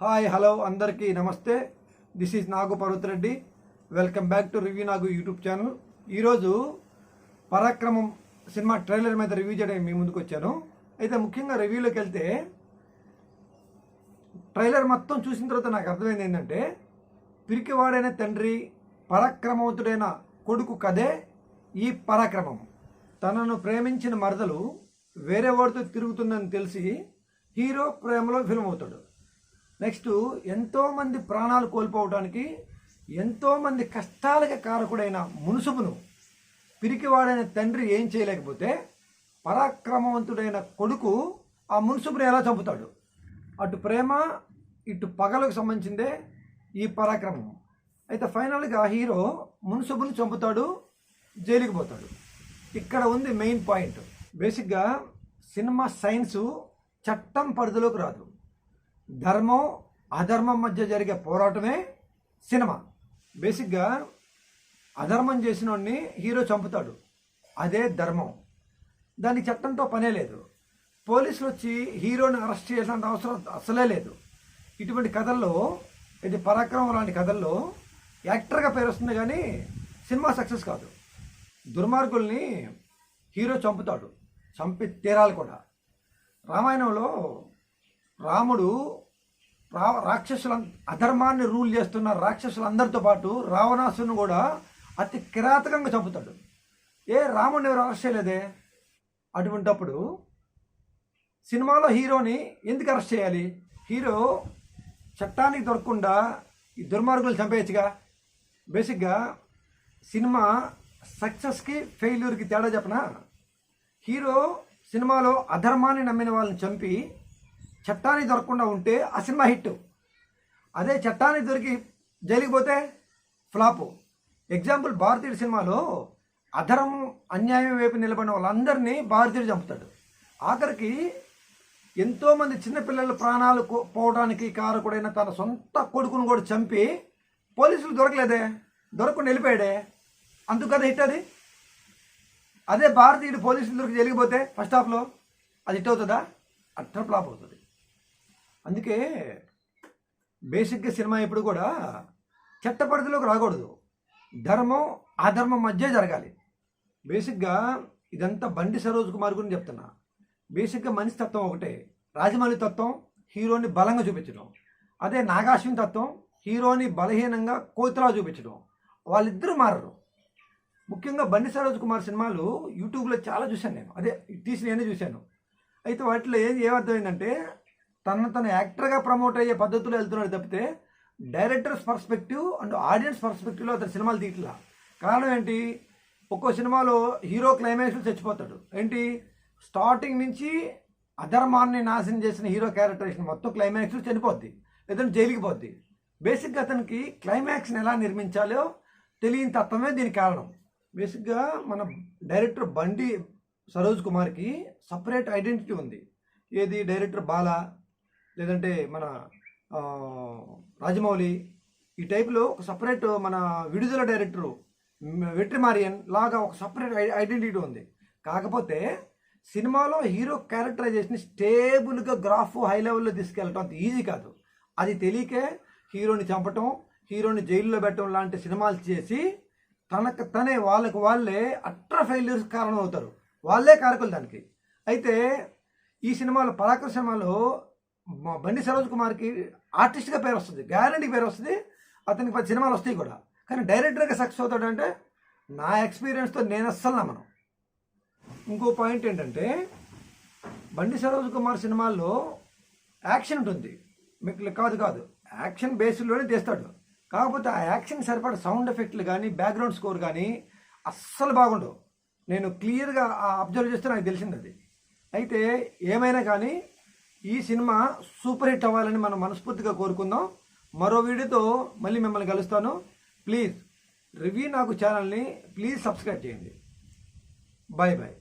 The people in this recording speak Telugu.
హాయ్ హలో అందరికీ నమస్తే. This is Nagu Parvath Reddy welcome back to review Nagu YouTube channel ఈరోజు పరాక్రమం సినిమా ట్రైలర్ మీద రివ్యూ చేయడం మీ ముందుకు వచ్చాను. అయితే ముఖ్యంగా రివ్యూలోకి వెళ్తే ట్రైలర్ మొత్తం చూసిన తర్వాత నాకు అర్థమైంది ఏంటంటే పిరికివాడైన తండ్రి పరాక్రమవంతుడైన కొడుకు కథే ఈ పరాక్రమం. తనను ప్రేమించిన మరదలు వేరే వాడితో తిరుగుతుందని తెలిసి హీరో ప్రేమలో ఫిల్మ్ అవుతాడు నెక్స్ట్ ఎంతోమంది ప్రాణాలు కోల్పోవడానికి ఎంతోమంది కష్టాలకి కారకుడైన మునుసుపును పిరికివాడైన తండ్రి ఏం చేయలేకపోతే పరాక్రమవంతుడైన కొడుకు ఆ మున్సుపుని ఎలా చంపుతాడు? అటు ప్రేమ ఇటు పగలకు సంబంధించిందే ఈ పరాక్రమం. అయితే ఫైనల్గా హీరో మున్సుపుని చంపుతాడు జైలుకి పోతాడు. ఇక్కడ ఉంది మెయిన్ పాయింట్. బేసిక్గా సినిమా సైన్సు చట్టం పరిధిలోకి రాదు. ధర్మం అధర్మం మధ్య జరిగే పోరాటమే సినిమా. బేసిక్గా అధర్మం చేసిన హీరో చంపుతాడు. అదే ధర్మం. దానికి చట్టంతో పనే లేదు. పోలీసులు వచ్చి హీరోని అరెస్ట్ చేయాల్సిన అవసరం అసలే లేదు. ఇటువంటి కథల్లో ఇది పరాక్రమం లాంటి కథల్లో యాక్టర్గా పేరు వస్తుంది కానీ సినిమా సక్సెస్ కాదు. దుర్మార్గుల్ని హీరో చంపుతాడు. చంపి తీరాలి కూడా. రామాయణంలో రాముడు రా రాక్షసుల అధర్మాన్ని రూల్ చేస్తున్న రాక్షసులందరితో పాటు రావణాసుని కూడా అతి కిరాతకంగా చంపుతాడు. ఏ రాముడిని ఎవరు అరెస్ట్ చేయలేదే? అటువంటప్పుడు సినిమాలో హీరోని ఎందుకు అరెస్ట్ చేయాలి? హీరో చట్టానికి దొరకకుండా ఈ దుర్మార్గులు చంపేయచ్చుగా? బేసిక్గా సినిమా సక్సెస్కి ఫెయిల్యూర్కి తేడా చెప్పనా? హీరో సినిమాలో అధర్మాన్ని నమ్మిన వాళ్ళని చంపి చట్టానికి దొరకకుండా ఉంటే ఆ సినిమా హిట్. అదే చట్టానికి దొరికి జైలుకి పోతే ఫ్లాపు. ఎగ్జాంపుల్ భారతీయుడు సినిమాలో అధరం అన్యాయం వైపు నిలబడిన వాళ్ళందరినీ భారతీయుడు చంపుతాడు. ఆఖరికి ఎంతోమంది చిన్నపిల్లల ప్రాణాలు పోవడానికి కారకుడైన తన సొంత కొడుకును కూడా చంపి పోలీసులు దొరకలేదే దొరకకుండా వెళ్ళిపోయాడే. అందుకు కదా హిట్ అది? అదే భారతీయుడు పోలీసులు దొరికి జరిగిపోతే ఫస్ట్ హాఫ్లో అది హిట్ అవుతుందా? అట్టర్ ఫ్లాప్ అవుతుంది. అందుకే బేసిక్గా సినిమా ఎప్పుడు కూడా చట్ట పరిధిలోకి రాకూడదు. ధర్మం అధర్మం మధ్య జరగాలి. బేసిక్గా ఇదంతా బండి సరోజ్ కుమార్ గురించి చెప్తున్నా. బేసిక్గా మనిషి తత్వం ఒకటే. రాజమౌళి తత్వం హీరోని బలంగా చూపించడం. అదే నాగాశ్విన్ తత్వం హీరోని బలహీనంగా కోతలా చూపించడం. వాళ్ళిద్దరూ మారరు. ముఖ్యంగా బండి సరోజ్ కుమార్ సినిమాలు యూట్యూబ్లో చాలా చూశాను నేను. అదే తీసి నేనే చూశాను. అయితే వాటిలో ఏం ఏమర్థమైందంటే తన తన యాక్టర్గా ప్రమోట్ అయ్యే పద్ధతిలో వెళ్తున్నాడు తప్పితే డైరెక్టర్స్ పర్స్పెక్టివ్ అండ్ ఆడియన్స్ పర్స్పెక్టివ్లో అతను సినిమాలు తీయట్లా కారణం ఏంటి? ఒక్కో సినిమాలో హీరో క్లైమాక్స్లో చచ్చిపోతాడు. ఏంటి? స్టార్టింగ్ నుంచి అధర్మాన్ని నాశనం చేసిన హీరో క్యారెక్టరేషన్ మొత్తం క్లైమాక్స్లో చనిపోద్ది. లేదంటే జైలుకి పోద్ది. బేసిక్గా అతనికి క్లైమాక్స్ని ఎలా నిర్మించాలో తెలియని తత్వమే దీనికి కారణం. బేసిక్గా మన డైరెక్టర్ బండి సరోజ్ కుమార్కి సపరేట్ ఐడెంటిటీ ఉంది. ఏది? డైరెక్టర్ బాలా. లేదంటే మన రాజమౌళి ఈ టైప్లో ఒక సపరేట్ మన విడుదల డైరెక్టరు వెట్రిమారియన్ లాగా ఒక సపరేట్ ఐడెంటిటీ ఉంది. కాకపోతే సినిమాలో హీరో క్యారెక్టరైజేషన్ స్టేబుల్గా గ్రాఫ్ హై లెవెల్లో తీసుకెళ్ళటం అంత ఈజీ కాదు. అది తెలియకే హీరోని చంపటం హీరోని జైల్లో పెట్టడం లాంటి సినిమాలు చేసి తనకు తనే వాళ్ళకు వాళ్ళే అట్ర ఫెయిల్యూర్స్ కారణం అవుతారు వాళ్ళే కారకులు దానికి. అయితే ఈ సినిమాలో పరాక్రమ సినిమాలో బండి సరోజ్ కుమార్కి ఆర్టిస్ట్గా పేరు వస్తుంది. గ్యారంటీ పేరు వస్తుంది. అతనికి పది సినిమాలు వస్తాయి కూడా. కానీ డైరెక్టర్గా సక్సెస్ అవుతాడంటే నా ఎక్స్పీరియన్స్తో నేను అస్సలు నమ్మను. ఇంకో పాయింట్ ఏంటంటే బండి సరోజ్ కుమార్ సినిమాల్లో యాక్షన్ ఉంటుంది. మీకు కాదు కాదు. యాక్షన్ బేస్లోనే తీస్తాడు. కాకపోతే ఆ యాక్షన్ సరిపడ సౌండ్ ఎఫెక్ట్లు కానీ బ్యాక్గ్రౌండ్ స్కోర్ కానీ అస్సలు బాగుండవు. నేను క్లియర్గా అబ్జర్వ్ చేస్తే నాకు తెలిసింది అది. అయితే ఏమైనా కానీ ఈ సినిమా సూపర్ హిట్ అవ్వాలని మనం మనస్ఫూర్తిగా కోరుకుందాం. మరో వీడియోతో మళ్ళీ మిమ్మల్ని కలుస్తాను. ప్లీజ్ రివ్యూ నాకు ఛానల్ని ప్లీజ్ సబ్స్క్రైబ్ చేయండి. Bye bye